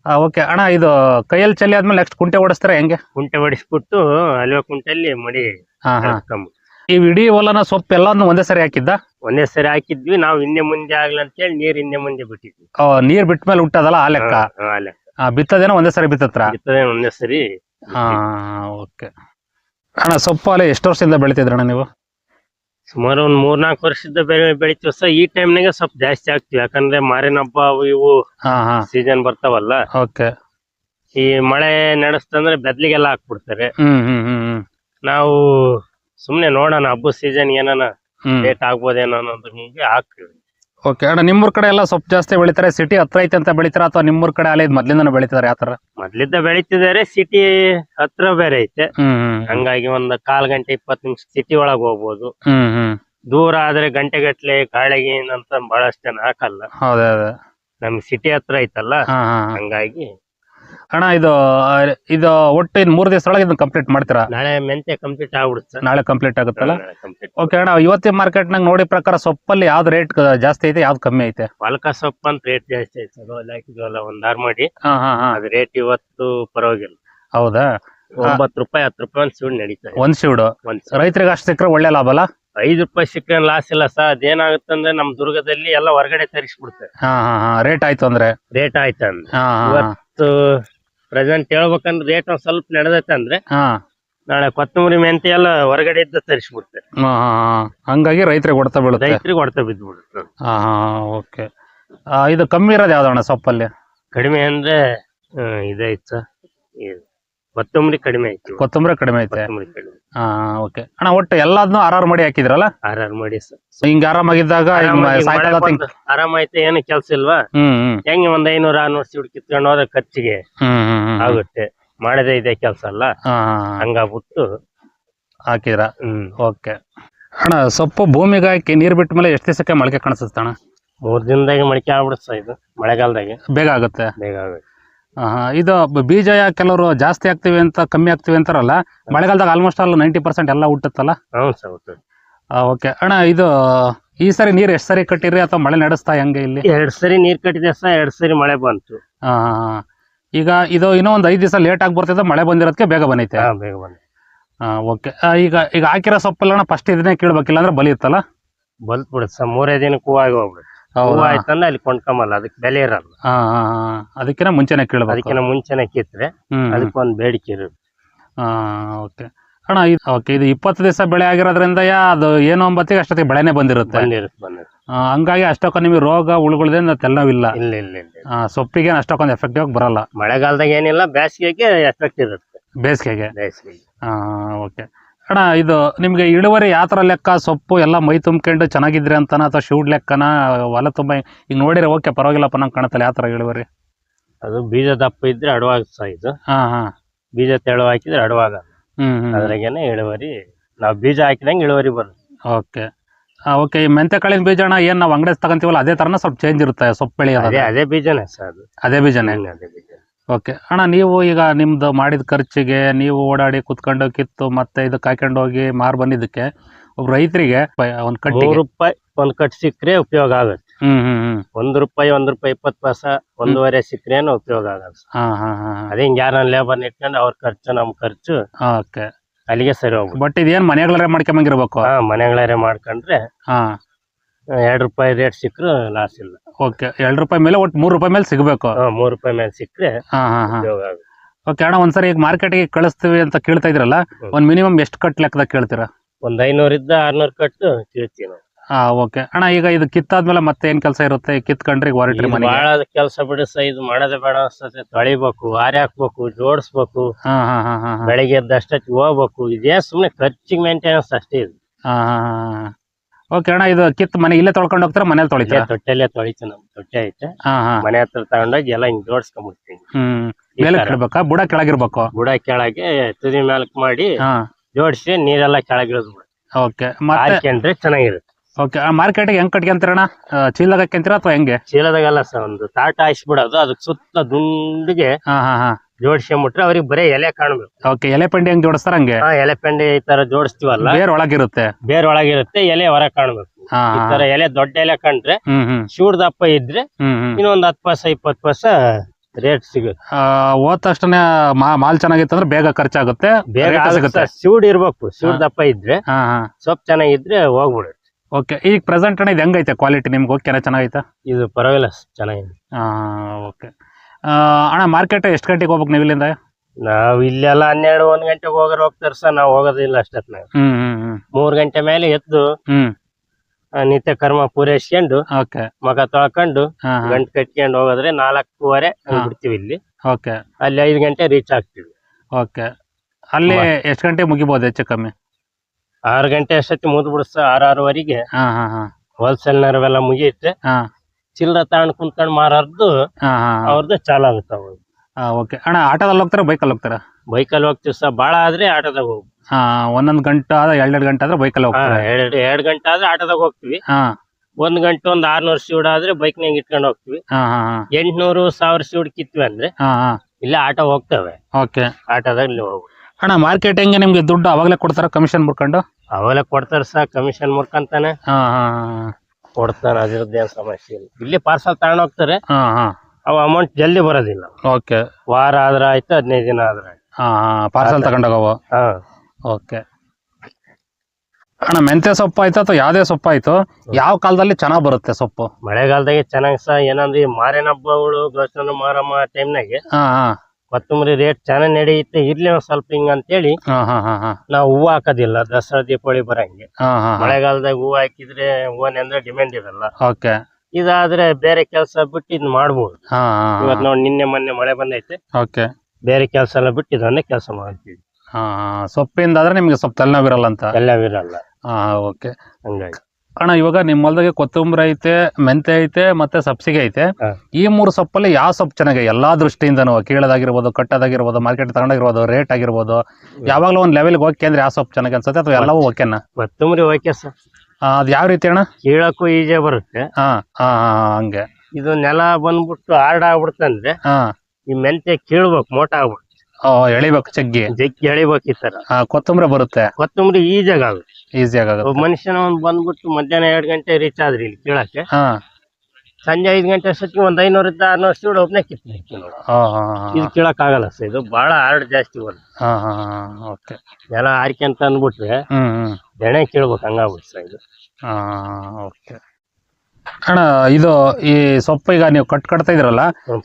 ಓಕೆ. ಅಣ್ಣ ಇದು ಕೈಯಲ್ಲಿ ಚಲಿ ಆದ್ಮೇಲೆ ನೆಕ್ಸ್ಟ್ ಕುಂಟೆ ಓಡಿಸ್ತಾರ ಹೆಂಗೆ?
ಕುಂಟೆ ಹೊಡಿಸ್ಬಿಟ್ಟು ಅಲ್ವ ಕುಂಟೆಲ್ಲಿ ಮಡಿ
ಹಾ ಹಾ.
ಹಾಕ್ಕೊಂಬ
ಈ ಇಡೀ ಹೊಲನ ಸೊಪ್ಪು ಎಲ್ಲಾನು ಒಂದೇ ಸರಿ ಹಾಕಿದ್ದ?
ಒಂದೇ ಸರಿ ಹಾಕಿದ್ವಿ. ನಾವು ಹಿಂದೆ ಮುಂದೆ ಆಗ್ಲಿ ಅಂತೇಳಿ ನೀರ್ ಹಿಂದೆ ಮುಂದೆ ಬಿಟ್ಟಿದ್ವಿ.
ಆ, ನೀರ್ ಬಿಟ್ಟ ಮೇಲೆ ಹುಟ್ಟದಲ್ಲ ಆ ಲೆಕ್ಕ?
ಹಾ,
ಆ, ಬಿತ್ತದೇನೋ ಒಂದೇ ಸರಿ ಬಿತ್ತತ್ರ?
ಬಿತ್ತದೆ ಒಂದೇ ಸರಿ
ಹಾ ಓಕೆ. ಅಣ್ಣ ಸೊಪ್ಪು ಅಲ್ಲೇ ಎಷ್ಟು ವರ್ಷದಿಂದ ಬೆಳಿತಿದ್ರಣ್ಣ ನೀವು?
ಸುಮಾರು ಒಂದ್ ಮೂರ್ನಾಲ್ಕು ವರ್ಷದ ಬೆಳೆ ಬೆಳಿತೀವಿ ಸರ್. ಈ ಟೈಮ್ನಾಗ ಸ್ವಲ್ಪ ಜಾಸ್ತಿ ಆಗ್ತಿವಿ ಯಾಕಂದ್ರೆ ಮಾರಿನ ಹಬ್ಬ ಅವು ಇವು
ಹಾ ಹಾ.
ಸೀಸನ್ ಬರ್ತಾವಲ್ಲ.
ಓಕೆ.
ಈ ಮಳೆ ನಡೆಸ್ತಂದ್ರೆ ಬೆದ್ಲಿಗೆಲ್ಲ ಹಾಕ್ಬಿಡ್ತಾರೆ.
ಹ್ಮ್ ಹ್ಮ್ ಹ್ಮ್ ಹ್ಮ್.
ನಾವು ಸುಮ್ನೆ ನೋಡೋಣ ಹಬ್ಬದ ಸೀಸನ್ ಏನಾನ
ಹ್ಮ್.
ಲೇಟ್ ಆಗ್ಬೋದೇನೋ ಅನ್ನೋದ್ರ ಮುಂದೆ ಹಾಕ್ತಿವಿ.
ಓಕೆ ಅಣ್ಣ ನಿಮ್ಮೂರ್ ಕಡೆ ಎಲ್ಲ ಸ್ವಲ್ಪ ಜಾಸ್ತಿ ಬೆಳಿತಾರೆ ಸಿಟಿ ಹತ್ರ ಐತೆ ಅಂತ ಬೆಳಿತಾರೆ ಅಥವಾ ನಿಮ್ಮೂರ್ ಕಡೆ ಅಲ್ಲೇ ಮೊದ್ಲಿಂದ ಬೆಳಿತಾರೆ ಯಾವ ತರ
ಮೊದ್ಲಿದ್ದ ಬೆಳಿತಿದ್ದಾರೆ ಸಿಟಿ ಹತ್ರ ಬೇರೆ ಐತೆ. ಹಂಗಾಗಿ ಒಂದ್ ಕಾಲ್ ಗಂಟೆ ಇಪ್ಪತ್ ನಿಮಿಷ ಸಿಟಿ ಒಳಗ್ ಹೋಗ್ಬೋದು. ದೂರ ಆದ್ರೆ ಗಂಟೆಗಟ್ಲೆ ಗಾಳಿಗೆ ಅಂತ ಬಹಳಷ್ಟು ಜನ ಹಾಕಲ್ಲ
ಹೌದೇ ಅದೇ.
ನಮ್ ಸಿಟಿ ಹತ್ರ ಐತಲ್ಲ. ಹಂಗಾಗಿ
ಅಣ್ಣ ಇದು ಇದು ಒಟ್ಟು ಇನ್ ಮೂರ್ ದಿವಸದೊಳಗೆ ಇದನ್ನ ಕಂಪ್ಲೀಟ್ ಮಾಡ್ತೀರಾ?
ನಾಳೆ ಮೆಂತೆ ಕಂಪ್ಲೀಟ್ ಆಗ್ಬಿಡುತ್ತೆ.
ನಾಳೆ ಕಂಪ್ಲೀಟ್ ಆಗುತ್ತಲ್ಲ?
ಕಂಪ್ಲೀಟ್
ಓಕೆ ಅಣ್ಣ ಇವತ್ತಿನ ಮಾರ್ಕೆಟ್ ನಾಗ ನೋಡಿ ಪ್ರಕಾರ ಸೊಪ್ಪಲ್ಲಿ ಯಾವ್ದು ರೇಟ್ ಜಾಸ್ತಿ ಐತೆ ಯಾವ್ದು ಕಮ್ಮಿ ಐತೆ?
ಪಾಲಕ ಸೊಪ್ಪು ಅಂತ ರೇಟ್ ಜಾಸ್ತಿ ಐತೆ ಅದು ಅಲ್ಲಿ ಹಾಕಿದ್ವಲ್ಲ ಒಂದ್ ಆರ್ ಮಾಡಿ.
ಹಾ ಹಾ ಹಾ.
ಅದ್ ರೇಟ್ ಇವತ್ತು ಪರವಾಗಿಲ್ಲ.
ಹೌದಾ?
ಒಂಬತ್ತು ರೂಪಾಯಿ ಹತ್ತು ರೂಪಾಯಿ ಒಂದ್ ಸೂಡ್ ನಡೀತಾ ಇದೆ.
ಒಂದ್ ಸೀಡ್?
ಒಂದ್
ರೈತರಿಗೆ ಅಷ್ಟು ಸಿಕ್ಕರೆ ಒಳ್ಳೆ ಲಾಭ ಅಲ್ಲ?
ಐದು ರೂಪಾಯಿ ಸಿಕ್ಕರೆ ಲಾಸ್ ಇಲ್ಲ ಸರ್. ಅದೇನಾಗುತ್ತಂದ್ರೆ ನಮ್ ದುರ್ಗದಲ್ಲಿ ಎಲ್ಲ ಹೊರಗಡೆ ತರಿಸ್ಬಿಡ್ತಾರೆ.
ಹಾ ಹಾ ಹಾ. ರೇಟ್ ಆಯ್ತು ಅಂದ್ರೆ?
ರೇಟ್ ಆಯ್ತು
ಅಂದ್ರೆ. ಹಾ.
ಇವತ್ತು ಪ್ರೆಸೆಂಟ್ ಹೇಳ್ಬೇಕಂದ್ರೆ ರೇಟ್ ಒಂದ್ ಸ್ವಲ್ಪ ನಡೆದೈತೆ ಅಂದ್ರೆ
ಹಾ.
ನಾಳೆ ಕೊತ್ತಂಬರಿ ಮೆಂತಿ ಎಲ್ಲ ಹೊರಗಡೆ ಇದ್ದ ತರಿಸ್ಬಿಡ್ತಾರೆ
ಹಾ ಹಾ ಹಾ. ಹಂಗಾಗಿ ರೈತರಿಗೆ ಹೊಡ್ತಾ ಬೀಳುತ್ತೆ.
ರೈತರಿಗೆ ಹೊಡೆತ ಬಿದ್ದ್ಬಿಡುತ್ತೆ.
ಹಾ ಹಾ ಓಕೆ. ಇದು ಕಮ್ಮಿ ಇರೋದು ಯಾವ್ದಣ್ಣ ಸೊಪ್ಪಲ್ಲಿ?
ಕಡಿಮೆ ಅಂದ್ರೆ ಆ, ಇದೈತ್ ಇದು. ಕೊತ್ತಂಬರಿ ಕಡಿಮೆ ಐತಿ
ಕೊತ್ತಂಬರಿ ಕಡಿಮೆ ಐತೆ.
ಕೊತ್ತಂಬರಿ ಕಡಿಮೆ.
ಹಾ ಓಕೆ. ಅಣ್ಣ ಒಟ್ಟು ಎಲ್ಲಾದ್ನು ಆರಾರು ಮಾಡಿ ಹಾಕಿದ್ರಲ್ಲ?
ಆರ್ ಆರ್ ಮಾಡಿ ಸರ್
ಹಿಂಗ ಆರಾಮಾಗಿದ್ದಾಗ ಹಿಂಗ್
ಆರಾಮಾಗಿ
ಸಾಯಂಕಾಲ
ಆರಾಮಾಯ್ತು ಏನು ಕೆಲ್ಸ ಇಲ್ವಾ?
ಹ್ಮ್ ಹ್ಮ್.
ಹೆಂಗೆ ಒಂದ್ ಐನೂರ ಆರ್ನೂರ ಸೀಟ್ ಕಿತ್ಕೊಂಡು ಹೋದ್ರೆ ಖರ್ಚಿಗೆ
ಹ್ಮ್ ಹ್ಮ್ ಹ್ಮ್
ಆಗುತ್ತೆ. ಮಾಡದೇ ಇದೆ ಕೆಲ್ಸ ಅಲ್ಲ?
ಹಾ ಹಾ, ಹಾ.
ಹಂಗಾಗ್ಬಿಟ್ಟು
ಹಾಕಿದ್ರ?
ಹ್ಮ್.
ಓಕೆ. ಅಣ್ಣ ಸೊಪ್ಪು ಭೂಮಿಗೆ ಹಾಕಿ ನೀರ್ ಬಿಟ್ಟ ಮೇಲೆ ಎಷ್ಟು ದಿವಸಕ್ಕೆ ಮೊಳಕೆ ಕಾಣಿಸುತ್ತೆ ಅಣ್ಣ?
ಮೂರ್ ದಿನದಾಗ ಮೊಳಕೆ ಆಗ್ಬಿಡುತ್ತೆ ಇದು ಮಳೆಗಾಲದಾಗ.
ಬೇಗ ಆಗುತ್ತೆ?
ಬೇಗ ಆಗುತ್ತೆ.
ಇದು ಬೀಜ ಕೆಲವರು ಜಾಸ್ತಿ ಆಗ್ತಿವಿ ಅಂತ ಕಮ್ಮಿ ಆಗ್ತಿವಿ ಅಂತಾರಲ್ಲ ಮಳೆಗಾಲದಾಗ ಆಲ್ಮೋಸ್ಟ್ ಆಲ್ ನೈಂಟಿ ಪರ್ಸೆಂಟ್ ಎಲ್ಲ ಹುಟ್ಟುತ್ತಲ್ಲ?
ಹ್ಞೂ ಸರ್ ಹೌದು
ಓಕೆ ಅಣ್ಣ ಇದು ಈ ಸರಿ ನೀರ್ ಎಷ್ಟು ಸರಿ ಕಟ್ಟಿರಿ ಅಥವಾ ಮಳೆ ನಡೆಸ್ತಾ ಹೆಂಗೆ ಇಲ್ಲಿ?
ಎರಡ್ ಸರಿ ನೀರ್ ಕಟ್ಟಿದೆ ಸರ್ ಎರಡ್ ಸರಿ ಮಳೆ ಬಂತು.
ಹಾ. ಈಗ ಇದು ಇನ್ನೂ ಒಂದು ಐದು ದಿವಸ ಲೇಟ್ ಆಗಿ ಬರ್ತದೆ ಮಳೆ ಬಂದಿರೋದಕ್ಕೆ ಬೇಗ ಬಂದೈತೆ.
ಹಾ ಬೇಗ ಬಂತು
ಓಕೆ ಈಗ ಈಗ ಹಾಕಿರೋ ಸೊಪ್ಪಲ್ಲ ಫಸ್ಟ್ ಇದನ್ನೇ ಕೀಳ್ಬೇಕಿಲ್ಲ ಅಂದ್ರೆ ಬಲಿಯುತ್ತಲ್ಲ?
ಬಲ್ತ್ ಬಿಡುತ್ತೆ ಸರ್ ಮೂರೇ ದಿನಕ್ಕೆ ಹೂವಾಗಿ ಹೋಗ್ಬಿಡುತ್ತೆ. ಹೂವು
ಹೌದಾ
ಆಯ್ತಂದ್ರೆ ಅಲ್ಲಿ ಕೊಂಡ್ಕೊಂಬಲ್ಲ ಅದಕ್ಕೆ ಬೆಲೆ ಇರಲ್ಲ.
ಹಾ ಹಾ ಹಾ. ಮುಂಚೆನೆ ಕೀಳ್ಬೇಕು.
ಅದಕ್ಕಿಂತ ಮುಂಚೆನೆ ಕಿತ್ರೆ
ಹ್ಮ್.
ಅದಕ್ಕೆ ಒಂದ್ ಬೇಡಿಕೆ ಇರುತ್ತೆ
ಹಾ ಓಕೆ. ಅಣ್ಣ ಓಕೆ ಇದು ಇಪ್ಪತ್ತು ದಿವಸ ಬೆಳೆ ಆಗಿರೋದ್ರಿಂದ ಯಾ ಅದು ಏನೋ ಒಂಬತ್ತಿಗೆ ಅಷ್ಟೊತ್ತಿಗೆ ಬೆಳೆನೇ ಬಂದಿರುತ್ತೆ?
ಬಂದಿರುತ್ತೆ ಬಂದಿರುತ್ತೆ.
ಆ, ಹಂಗಾಗಿ ಅಷ್ಟೊಕ್ಕ ನಿಮಗೆ ರೋಗ ಉಳುಗಳದಿಂದ ತೆಲ್ಲವಿಲ್ಲ.
ಇಲ್ಲ ಇಲ್ಲ ಇಲ್ಲ ಇಲ್ಲ.
ಸೊಪ್ಪಿಗೆ ಅಷ್ಟೊಕ್ಕೊಂದು ಎಫೆಕ್ಟಿವ್ ಆಗಿ ಬರಲ್ಲ.
ಮಳೆಗಾಲದಾಗ ಏನಿಲ್ಲ ಬೇಸಿಗೆಗೆ ಎಫೆಕ್ಟ್ ಇರುತ್ತೆ.
ಬೇಸಿಗೆಗೆ?
ಬೇಸಿಗೆಗೆ.
ಓಕೆ. ಅಣ್ಣ ಇದು ನಿಮಗೆ ಇಳುವರಿ ಯಾವ ಥರ ಲೆಕ್ಕ ಸೊಪ್ಪು ಎಲ್ಲ ಮೈ ತುಂಬ್ಕೊಂಡು ಚೆನ್ನಾಗಿದ್ರಿ ಅಂತನ ಅಥವಾ ಶೂಡ್ ಲೆಕ್ಕನ? ಹೊಲ ತುಂಬ ಈಗ ನೋಡಿರಿ ಓಕೆ ಪರವಾಗಿಲ್ಲಪ್ಪ ನಂಗೆ ಕಾಣುತ್ತಲ್ಲ ಯಾವ ಥರ ಇಳುವರಿ?
ಅದು ಬೀಜ ದಪ್ಪ ಇದ್ರೆ ಅಡವಾಗ ಸಹ ಇದು.
ಹಾಂ ಹಾಂ.
ಬೀಜ ತೆಳು ಹಾಕಿದ್ರೆ ಅಡವಾಗ
ಹ್ಞೂ
ಅದ್ರಾಗೇನೆ ಇಳುವರಿ ನಾವು ಬೀಜ ಹಾಕಿದಂಗೆ ಇಳುವರಿ ಬರುತ್ತೆ.
ಓಕೆ ಓಕೆ ಈ ಮೆಂತೆಕಾಳಿನ ಬೀಜ ಅಣ್ಣ ಏನು ನಾವು ಅಂಗಡಿ ತಗೊಂತೀವಲ್ಲ ಅದೇ ಥರನ ಸ್ವಲ್ಪ ಚೇಂಜ್ ಇರುತ್ತೆ ಸೊಪ್ಪು ಬೆಳೆಯೋದು
ಅದೇ ಅದೇ ಬೀಜನೇ ಸರ್ ಅದು.
ಅದೇ ಬೀಜನೇ?
ಅದೇ ಬೀಜ.
ಓಕೆ. ಅಣ್ಣ ನೀವು ಈಗ ನಿಮ್ದು ಮಾಡಿದ ಖರ್ಚಿಗೆ ನೀವು ಓಡಾಡಿ ಕುತ್ಕೊಂಡು ಕಿತ್ತು ಮತ್ತೆ ಇದಕ್ಕೆ ಹಾಕೊಂಡು ಹೋಗಿ ಮಾರು ಬಂದಿದ್ದಕ್ಕೆ ಒಬ್ಬ ರೈತರಿಗೆ ಒಂದು ಕಟ್ಟಿಗೆ.
ನೂರು ರೂಪಾಯಿ ಒಂದು ಕಟ್ ಸಿಕ್ಕರೆ ಉಪಯೋಗ ಆಗುತ್ತೆ.
ಹ್ಮ್ ಹ್ಮ್ ಹ್ಮ್.
ಒಂದ್ ರೂಪಾಯಿ ಒಂದ್ ರೂಪಾಯಿ ಇಪ್ಪತ್ತು ಪೈಸ ಒಂದೂವರೆ ಸಿಕ್ಕರೆ ಉಪಯೋಗ ಆಗಲ್ಲ ಸರ್.
ಹಾ ಹಾ ಹಾ.
ಅದೇ ಹಿಂಗ್ ಯಾರನ್ನ ಲೇಬರ್ ಇಟ್ಕೊಂಡು ಅವ್ರ ಖರ್ಚು ನಮ್ ಖರ್ಚು
ಓಕೆ.
ಅಲ್ಲಿಗೆ ಸರಿ ಹೋಗ್ಬೇಕು
ಬಟ್ ಇದೇನ್ ಮನೆಗಳೇ ಮಾಡ್ಕೊಂಬಂಗಿರ್ಬೇಕು?
ಹಾ ಮನೆಗಳೇ ಮಾಡ್ಕೊಂಡ್ರೆ
ಹಾ.
ಎರಡ್ ರೂಪಾಯಿ ರೇಟ್ ಸಿಕ್ಕರು ಲಾಸ್ ಇಲ್ಲ.
ಓಕೆ ಎರಡು ರೂಪಾಯಿ ಮೇಲೆ ಒಟ್ಟು ಮೂರು ರೂಪಾಯಿ ಮೇಲೆ ಸಿಗಬೇಕು.
ಮೂರು ರೂಪಾಯಿ ಮೇಲೆ ಸಿಕ್ಕರೆ
ಹಾ ಹಾ ಹಾ.
ಉಪಯೋಗ ಆಗುತ್ತೆ.
ಓಕೆ ಅಣ್ಣ ಒಂದ್ಸರಿ ಈಗ ಮಾರ್ಕೆಟ್ಗೆ ಕಳಿಸ್ತೀವಿ ಅಂತ ಕೇಳ್ತಾ ಇದ್ರಲ್ಲ ಒಂದು ಮಿನಿಮಮ್ ಎಷ್ಟು ಕಟ್ ಲೆಕ್ಕದ ಕೇಳ್ತೀರಾ?
ಒಂದ್ ಐನೂರಿದ್ದ ಆರ್ನೂರ್ ಕಟ್ಟು ಕೇಳ್ತೀವಿ ನಾವು.
ಹಾ ಓಕೆ ಅಣ್ಣ ಈಗ ಇದು ಕಿತ್ತಾದ್ಮೇಲೆ ಮತ್ತೆ ಏನ್ ಕೆಲಸ ಇರುತ್ತೆ? ಕಿತ್ಕೊಂಡ್ರೆ ಈಗ ಹೊರಟ್ರಿ ಮನೆಗೆ.
ಬಾಳ ಕೆಲಸ ಬಿಡಿಸ ಇದು ಮಾಡೋದೇ ಬೇಡ ಅನ್ಸ್ತದೆ. ತೊಳಿಬೇಕು ಆರಿ ಹಾಕ್ಬೇಕು ಜೋಡಿಸ್ಬೇಕು
ಹಾ ಹಾ ಹಾ ಹಾ ಹಾ.
ಬೆಳಿಗ್ಗೆ ಎದ್ದಷ್ಟೊತ್ತಿಗೆ ಹೋಗ್ಬೇಕು. ಇದೇ ಸುಮ್ನೆ ಖರ್ಚಿಗೆ ಮೇಂಟೆನೆನ್ಸ್ ಅಷ್ಟೇ ಇದು.
ಹಾ ಹಾ ಹಾ. ಓಕೆ ಅಣ್ಣ ಇದು ಕಿತ್ ಮನೆ ಇಲ್ಲೇ ತೊಳ್ಕೊಂಡು ಹೋಗ್ತಾರ ಮನೇಲಿ ತೊಳಿತಾರೆ?
ತೊಟ್ಟೆಲ್ಲೇ ತೊಳಿತು ನಮ್ ತೊಟ್ಟೆ ಐತೆ.
ಹಾ ಹಾ.
ಮನೆ ಹತ್ರ ತಗೊಂಡೋಗಿ ಎಲ್ಲ ಹಿಂಗ್
ಹ್ಮ್. ಕೆಳಬೇಕಾ? ಬುಡ ಕೆಳಗಿರ್ಬೇಕು?
ಬುಡ ಕೆಳಗೆ ತುದಿ ಮೇಲ್ ಮಾಡಿ
ಹಾ.
ಜೋಡಿಸಿ ನೀರೆಲ್ಲ ಕೆಳಗೆ ಇಳಿದ್ಬಿಡು
ಓಕೆ. ಮತ್ತೆ
ಹಾಕೊಂಡ್ರೆ ಚೆನ್ನಾಗಿರುತ್ತೆ.
ಓಕೆ. ಆ ಮಾರ್ಕೆಟ್ ಹೆಂಗ್ ಕಟ್ಕೊಂತೀರಣ ಚೀಲದಾಗ ಹಾಕ್ಯಂತೀರಾ ಅಥವಾ ಹೆಂಗೆ?
ಚೀಲದಾಗಲ್ಲ ಸರ್ ಒಂದು ತಾಟ ಹಾಯಿಸ್ಬಿಡೋದು ಅದಕ್ಕೆ ಸುತ್ತ ದುಂಡಿಗೆ
ಹಾ ಹಾ ಹಾ.
ಜೋಡಿಸ್ಕೊಂಬಿಟ್ರೆ ಅವ್ರಿಗೆ ಬರೀ ಎಲೆ ಕಾಣಬೇಕು.
ಓಕೆ ಎಲೆ ಪಂಡಿ ಹೆಂಗ್ ಜೋಡಿಸ್ತಾರ ಹಂಗೆ?
ಹಾ ಎಲೆ ಪಂಡಿ ಈ ತರ ಜೋಡಿಸ್ತೀವಲ್ಲ?
ಬೇರ್ ಒಳಗಿರುತ್ತೆ?
ಬೇರ್ ಒಳಗಿರುತ್ತೆ ಎಲೆ ಹೊರ ಕಾಣ್ಬೇಕು.
ಹಾ
ಈ ತರ ಎಲೆ ದೊಡ್ಡ ಎಲೆ ಕಂಡ್ರೆ
ಹ್ಮ್ ಹ್ಮ್.
ಶೂಡ್ ದಪ್ಪ ಇದ್ರೆ
ಹ್ಮ್ ಹ್ಮ್.
ಇನ್ನೊಂದ್ ಹತ್ತು ಪೈಸ ಇಪ್ಪತ್ತು ಪೈಸ ರೇಟ್ ಸಿಗುತ್ತೆ.
ಆ, ಹೋದ ತಕ್ಷಣ ಮಾ- ಮಾಲ್ ಚೆನ್ನಾಗಿತ್ತಂದ್ರೆ ಬೇಗ ಖರ್ಚಾಗುತ್ತೆ
ಬೇಗ
rate ಸಿಗುತ್ತೆ.
ಶೂಡ್ ಇರ್ಬೇಕು ಶೂಡ್ ದಪ್ಪ ಇದ್ರೆ
ಹಾ ಹಾ.
ಸೊಪ್ಪು ಚೆನ್ನಾಗಿದ್ರೆ ಹೋಗ್ಬಿಡುತ್ತೆ.
ಓಕೆ ಈಗ ಪ್ರೆಸೆಂಟ್ ಅಣ್ಣ ಇದು ಹೆಂಗೈತೆ ಕ್ವಾಲಿಟಿ ನಿಮ್ಗೆ? ಓಕೆನಾ ಚೆನ್ನಾಗೈತಾ?
ಇದು ಪರವಾಗಿಲ್ಲ ಚೆನ್ನಾಗಿದೆ.
ಓಕೆ. ಅಣ್ಣ ಮಾರ್ಕೆಟ್ ಎಷ್ಟು ಗಂಟೆಗೆ ಹೋಗ್ಬೇಕು ನೀವು ಇಲ್ಲಿಂದ?
ನಾವ್ ಇಲ್ಲೆಲ್ಲ ಹನ್ನೆರಡು ಒಂದ್ ಗಂಟೆಗೆ ಹೋಗೋರು ಹೋಗ್ತಾರ ಸರ್. ನಾವ್ ಹೋಗೋದಿಲ್ಲ ಅಷ್ಟೊತ್ನಾಗ.
ಹ್ಮ್ ಹ್ಮ್ ಹ್ಮ್.
ಮೂರ್ ಗಂಟೆ ಮೇಲೆ ಎದ್ದು
ಹ್ಮ್.
ಆ, ನಿತ್ಯ ಕರ್ಮ ಪೂರೈಸ್ಕೊಂಡು
ಓಕೆ.
ಮಗ ತೊಳ್ಕೊಂಡು
ಹಾ ಹಾ.
ಗಂಟು ಕಟ್ಕೊಂಡು ಹೋಗೋದ್ರೆ ನಾಲ್ಕೂವರೆ ಹಂಗ್
ಹಾ.
ಬಿಡ್ತೀವಿ ಇಲ್ಲಿ.
ಓಕೆ.
ಅಲ್ಲಿ ಐದು ಗಂಟೆ ರೀಚ್ ಆಗ್ತೀವಿ.
ಓಕೆ. ಅಲ್ಲಿ. ಎಷ್ಟು ಗಂಟೆ ಮುಗಿಬೋದು ಹೆಚ್ಚು ಕಮ್ಮಿ?
ಆರು ಗಂಟೆ ಅಷ್ಟೊತ್ತಿ ಮುಗಿದ್ಬಿಡ್ಸ ಆರು ಆರೂವರೆಗೆ.
ಹಾ
ಮುಗಿಯುತ್ತೆ.
ಹಾ.
ಚಿಲ್ಲರ ತಗೊಂಡ್ ಕುಂತ್ಕೊಂಡ್ ಮಾರಾರ್ದು
ಹಾ ಹಾ
ಅವ್ರದ್ದು ಚಾಲು
ಓಕೆ. ಅಣ್ಣ ಆಟೋದಲ್ಲಿ ಹೋಗ್ತಾರ ಬೈಕಲ್ಲಿ ಹೋಗ್ತಾರ?
ಬೈಕಲ್ಲಿ ಹೋಗ್ತೀವಿ ಸರ್. ಬಾಳ ಆದ್ರೆ ಆಟೋದಾಗ ಹೋಗ್ತೀವಿ
ಹಾ ಒಂದೊಂದು ಗಂಟೆ ಆದ್ರೆ ಎರಡೆರಡು ಗಂಟೆ ಆದ್ರೆ ಬೈಕಲ್ಲಿ ಹೋಗ್ತಾರೆ?
ಎರಡ್ ಎರಡ್ ಗಂಟೆ ಆದ್ರೆ ಆಟೋದಾಗ ಹೋಗ್ತೀವಿ.
ಹಾ.
ಒಂದ್ ಗಂಟೆ ಒಂದ್ ಆರ್ನೂರು ಸೀಡ್ ಆದ್ರೆ ಬೈಕ್ನಾಗ ಇಟ್ಕೊಂಡು ಹೋಗ್ತೀವಿ.
ಹಾ
ಎಂಟ್ನೂರು ಸಾವಿರ ಸೀಡ್ ಕಿತ್ವಿ ಅಂದ್ರೆ
ಹಾ ಹಾ.
ಇಲ್ಲ ಆಟೋ ಹೋಗ್ತವೆ.
ಓಕೆ.
ಆಟೋದಾಗ ಇಲ್ಲಿ ಹೋಗ್
ಅಣ್ಣ ಮಾರ್ಕೆಟ್ ಹೆಂಗೆ? ನಿಮ್ಗೆ ದುಡ್ಡು ಅವಾಗಲೇ ಕೊಡ್ತಾರ ಕಮಿಷನ್ ಮುರ್ಕೊಂಡು
ಅವಾಗಲೇ ಕೊಡ್ತಾರ ಸರ್ ಕಮಿಷನ್ ಮುರ್ಕಂತಾನೆ
ಹಾ ಹಾ.
ಕೊಡ್ತಾನೆ ಅದ್ರದ್ದು ಏನ್ ಸಮಸ್ಯೆ ಇಲ್ಲ. ಇಲ್ಲಿ ಪಾರ್ಸಲ್ ತಗೊಂಡ್ ಹೋಗ್ತಾರೆ.
ಹಾ ಹಾ.
ಅವ ಅಮೌಂಟ್ ಜಲ್ದಿ ಬರೋದಿಲ್ಲ.
ಓಕೆ.
ವಾರ ಆದ್ರ ಆಯ್ತು ಹದಿನೈದು ದಿನ ಆದ್ರ ಆಯ್ತು.
ಹಾ ಹಾ. ಪಾರ್ಸಲ್ ತಗೊಂಡೋಗವು
ಹಾ.
ಓಕೆ. ಅಣ್ಣ ಮೆಂತ್ಯ ಸೊಪ್ಪು ಆಯ್ತು ಅಥವಾ ಯಾವ್ದೇ ಸೊಪ್ಪು ಆಯ್ತು? ಯಾವ ಕಾಲದಲ್ಲಿ ಚೆನ್ನಾಗ್ ಬರುತ್ತೆ ಸೊಪ್ಪು?
ಮಳೆಗಾಲದಾಗೆ ಚೆನ್ನಾಗ್ ಸಹ ಏನಂದ್ರೆ ಈ ಮಾರಿನ ಹಬ್ಬಗಳು ಗೋಸ್ನ ಮಾರಮ್ಮ ಟೈಮ್ನಾಗೆ
ಹಾ ಹಾ.
ಕೊತ್ತಂಬರಿ ರೇಟ್ ಚೆನ್ನಾಗಿ ನಡೆಯುತ್ತೆ ಇರ್ಲಿ ಒಂದ್ ಸ್ವಲ್ಪ ಹಿಂಗ ಅಂತೇಳಿ
ಹಾ ಹಾ ಹಾ ಹಾ.
ನಾವು ಹೂವು ಹಾಕೋದಿಲ್ಲ ದಸರಾ ದೀಪಾವಳಿ ಬರಂಗೆ.
ಹಾ ಹಾ
ಮಳೆಗಾಲದಾಗ ಹೂವು ಹಾಕಿದ್ರೆ ಹೂವನೆ ಅಂದ್ರೆ ಡಿಮ್ಯಾಂಡ್ ಇರಲ್ಲ.
ಓಕೆ.
ಇದಾದ್ರೆ ಬೇರೆ ಕೆಲಸ ಬಿಟ್ಟು ಇದ್ ಮಾಡ್ಬೋದು.
ಹಾ
ಇವತ್ ನೋಡಿ ನಿನ್ನೆ ಮೊನ್ನೆ ಮಳೆ ಬಂದೈತೆ.
ಓಕೆ.
ಬೇರೆ ಕೆಲಸ ಎಲ್ಲ ಬಿಟ್ಟು ಇದನ್ನೇ ಕೆಲಸ ಮಾಡ್ತೀವಿ.
ಹಾ ಸೊಪ್ಪಿಂದ ಆದ್ರೆ ನಿಮ್ಗೆ ಸ್ವಲ್ಪ ತಲೆನೋವಿರಲ್ಲ ಅಂತ?
ಎಲ್ಲವಿರಲ್ಲ
ಹಾ ಓಕೆ.
ಹಂಗಾಗಿ.
ಅಣ್ಣ ಇವಾಗ ನಿಮ್ಮ ಹೊಲ್ದಾಗೆ ಕೊತ್ತಂಬರಿ ಐತೆ ಮೆಂತೆ ಐತೆ ಮತ್ತೆ ಸಬ್ಸಿಗೆ ಐತೆ. ಈ ಮೂರು ಸೊಪ್ಪಲ್ಲಿ ಯಾವ ಸೊಪ್ಪು ಚೆನ್ನಾಗಿ ಎಲ್ಲಾ ದೃಷ್ಟಿಯಿಂದನೂ ಕೀಳದಾಗಿರ್ಬೋದು ಕಟ್ಟದಾಗಿರ್ಬೋದು ಮಾರ್ಕೆಟ್ ತಗೊಂಡಾಗಿರ್ಬೋದು ರೇಟ್ ಆಗಿರ್ಬೋದು ಯಾವಾಗಲೂ ಒಂದು ಲೆವೆಲ್ಗೆ ಹೋಗಿ ಅಂದ್ರೆ ಯಾವ ಸೊಪ್ಪು ಚೆನ್ನಾಗಿ ಅನ್ಸುತ್ತೆ? ಅಥವಾ ಎಲ್ಲವೂ ಓಕೆನಾ
ಕೊತ್ತಂಬರಿ ಓಕೆ ಸರ್
ಅದು ಯಾವ ರೀತಿ ಅಣ್ಣ?
ಕೀಳಕ್ಕೂ ಈಜೆ ಬರುತ್ತೆ.
ಹಾ ಹಾ ಹಂಗೆ.
ಇದು ನೆಲ ಬಂದ್ಬಿಟ್ಟು ಹಾರ್ಡ್ ಆಗ್ಬಿಡ್ತಂದ್ರೆ ಈ ಮೆಂತೆ ಕೀಳ್ಬೇಕು ಮೋಟ ಆಗ್ಬಿಡುತ್ತೆ
ಓ ಎಳಿಬೇಕು ಜಗ್ಗಿ
ಜಗ್ಗಿ ಎಳಿಬೇಕು ಈ ತರ
ಕೊತ್ತಂಬರಿ ಬರುತ್ತೆ.
ಕೊತ್ತಂಬರಿ ಈಜಿ ಆಗುತ್ತೆ.
ಈಸಿಯಾಗಿ ಆಗುತ್ತೆ.
ಮನುಷ್ಯನ ಒಂದ್ ಬಂದ್ಬಿಟ್ಟು ಮಧ್ಯಾಹ್ನ ಎರಡ್ ಗಂಟೆ ರೀಚ್ ಆದ್ರಿ ಇಲ್ಲಿ ಕೇಳಕ್ಕೆ.
ಹಾ.
ಸಂಜೆ ಐದ್ ಗಂಟೆ ಅಷ್ಟೊತ್ತಿಗೆ ಒಂದ್ ಐನೂರಿಂದ ಆರ್ನೂರು ಸೀಡ್ ಒಬ್ಬನೇ ಕಿತ್ತು
ಹಾ ಹಾ
ಇದು ಕೇಳಕ್ ಆಗಲ್ಲ ಸರ್ ಇದು ಬಹಳ ಹಾರ್ಡ್ ಜಾಸ್ತಿ ಬರುತ್ತೆ
ಹಾ ಹಾ ಓಕೆ.
ನೆಲ ಹಾರಿಕೆಂತ ಅಂದ್ಬಿಟ್ರೆ
ಹ್ಮ್ ಹ್ಮ್.
ಬೆಣೆ ಕೀಳ್ಬೇಕು ಹಂಗಾಗ್ಬಿಟ್ಟು ಸರ್ ಇದು.
ಹಾ ಓಕೆ. ಅಣ್ಣ ಇದು ಈ ಸೊಪ್ಪು ಈಗ ನೀವು ಕಟ್ ಕಟ್ತಾ ಇದ್ರಲ್ಲ